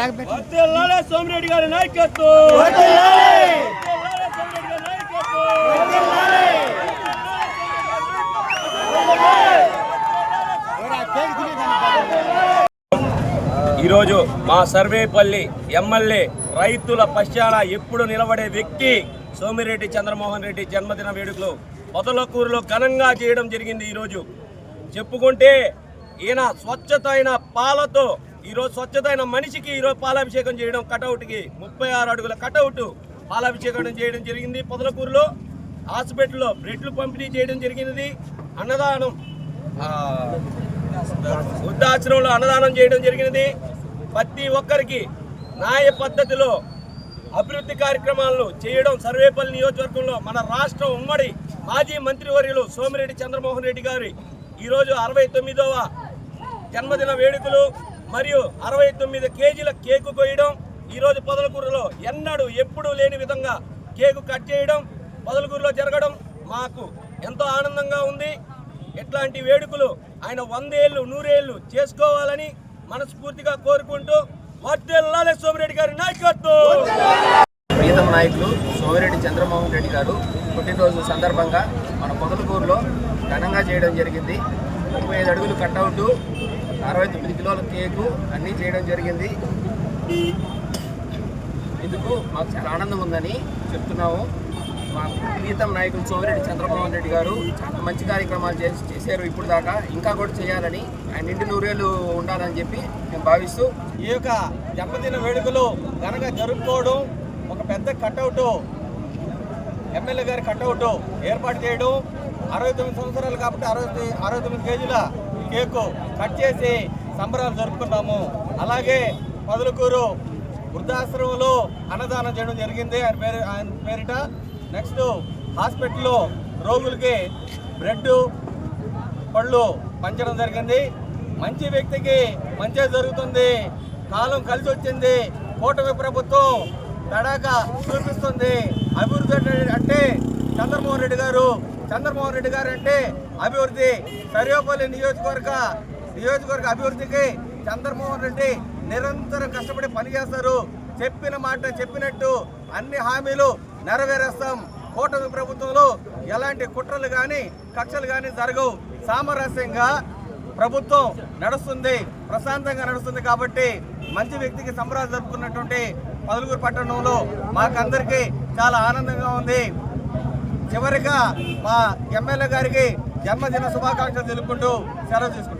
సాగపెట్టి వర్ధిల్లాలే సోమిరెడ్డి గారి నాయకత్వం వర్ధిల్లాలే సోమిరెడ్డి గారి నాయకత్వం. ఈరోజు మా సర్వేపల్లి ఎమ్మెల్యే రైతుల పశ్చాన ఎప్పుడు నిలబడే వ్యక్తి సోమిరెడ్డి చంద్రమోహన్ రెడ్డి జన్మదిన వేడుకలు పొదలకూరులో ఘనంగా చేయడం జరిగింది ఈరోజు. చెప్పుకుంటే ఈయన స్వచ్ఛత అయిన పాలతో ఈరోజు స్వచ్ఛతైన మనిషికి ఈరోజు పాలాభిషేకం చేయడం కటౌట్కి ముప్పై ఆరు అడుగుల కటౌట్ పాలాభిషేకం చేయడం జరిగింది. పొదలకూరులో హాస్పిటల్లో బ్రెడ్లు పంపిణీ చేయడం జరిగినది. అన్నదానం వృద్ధాశ్రమంలో అన్నదానం చేయడం జరిగినది. ప్రతి ఒక్కరికి న్యాయ పద్ధతిలో అభివృద్ధి కార్యక్రమాలను చేయడం సర్వేపల్లి నియోజకవర్గంలో మన రాష్ట్ర ఉమ్మడి మాజీ మంత్రివర్యులు సోమిరెడ్డి చంద్రమోహన్ రెడ్డి గారి ఈరోజు అరవై తొమ్మిదవ జన్మదిన వేడుకలు మరియు అరవై తొమ్మిది కేజీల కేకు కొయ్యడం ఈరోజు పొదలకూరులో ఎన్నడూ ఎప్పుడూ లేని విధంగా కేకు కట్ చేయడం పొదలకూరులో జరగడం మాకు ఎంతో ఆనందంగా ఉంది. ఇట్లాంటి వేడుకలు ఆయన వందేళ్ళు నూరేళ్ళు చేసుకోవాలని మనస్ఫూర్తిగా కోరుకుంటూ వర్దెల్లాలే సోమిరెడ్డి గారి నాయకత్వం. ప్రీతం నాయకులు సోమిరెడ్డి చంద్రమోహన్ రెడ్డి గారు పుట్టినరోజు సందర్భంగా మన పొదలకూరులో ఘనంగా చేయడం జరిగింది. ముప్పై ఐదు అడుగులు కట్అవుట్. అరవై తొమ్మిది కిలోల కేకు అన్నీ చేయడం జరిగింది. ఇందుకు మాకు చాలా ఆనందం ఉందని చెప్తున్నాము. మా ప్రీతం నాయకులు సోమిరెడ్డి చంద్రమోహన్ రెడ్డి గారు చాలా మంచి కార్యక్రమాలు చేసి చేశారు ఇప్పుడు దాకా. ఇంకా కూడా చేయాలని ఆయన ఇంటి నూరేళ్ళు ఉండాలని చెప్పి మేము భావిస్తూ ఈ యొక్క జన్మదిన వేడుకలు ఘనంగా జరుపుకోవడం ఒక పెద్ద కట్అవుట్ ఎమ్మెల్యే గారి కట్అవుట్ ఏర్పాటు చేయడం అరవై తొమ్మిది సంవత్సరాలు కాబట్టి అరవై అరవై తొమ్మిది కేజీల కేకు కట్ చేసి సంబరాలు జరుపుకున్నాము అలాగే పొదలకూరు వృద్ధాశ్రమంలో అన్నదానం చేయడం జరిగింది. ఆయన పేరు ఆయన పేరిట నెక్స్ట్ హాస్పిటల్లో రోగులకి బ్రెడ్ పళ్ళు పంచడం జరిగింది. మంచి వ్యక్తికి మంచి జరుగుతుంది. కాలం కలిసి వచ్చింది. కూటమి ప్రభుత్వం తడాక చూపిస్తుంది. అభివృద్ధి అంటే చంద్రమోహన్ రెడ్డి గారు చంద్రమోహన్ రెడ్డి గారు అంటే అభివృద్ధి సర్వేపల్లి నియోజకవర్గ నియోజకవర్గ అభివృద్ధికి చంద్రమోహన్ రెడ్డి నిరంతరం కష్టపడి పనిచేస్తారు. చెప్పిన మాట చెప్పినట్టు అన్ని హామీలు నెరవేరేస్తాం. కూటమి ప్రభుత్వంలో ఎలాంటి కుట్రలు కానీ కక్షలు కానీ జరగవు. సామరస్యంగా ప్రభుత్వం నడుస్తుంది. ప్రశాంతంగా నడుస్తుంది కాబట్టి మంచి వ్యక్తికి సంబరాలు జరుపుకున్నటువంటి పదులుగురు పట్టణంలో మాకందరికీ చాలా ఆనందంగా ఉంది. చివరిగా మా ఎమ్మెల్యే గారికి జన్మదిన శుభాకాంక్షలు తెలుపుకుంటూ సెలవు తీసుకుంటాం